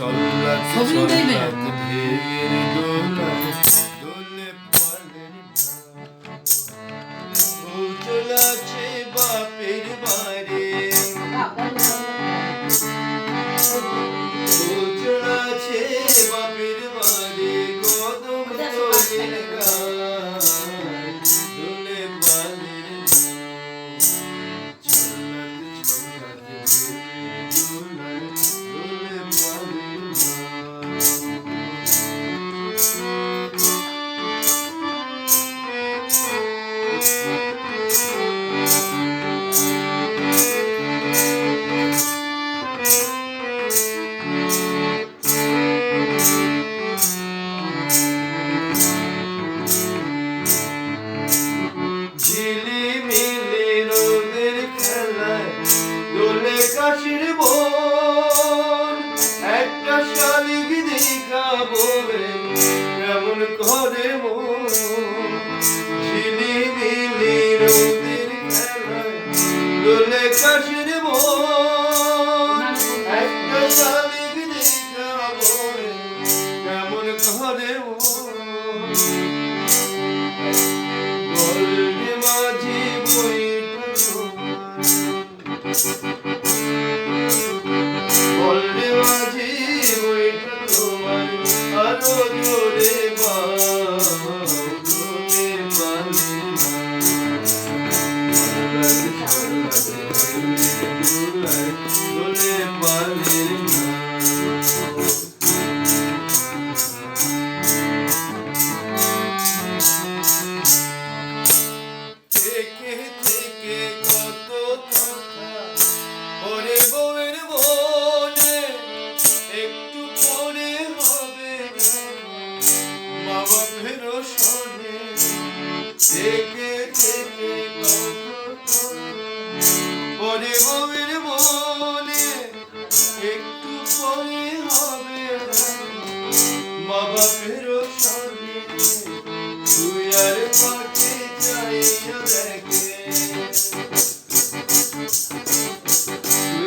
Çallat, çallat, çallat, çallat, çallat, করে ঝিলিমিলি রোদের খেলায় দোলে কাশির মন। একটা শালিক দেখে আমরে কেমন করে বলবে মাঝি বইটা বলবে মাঝি বইটা তোমার আরও Oh, it, take it,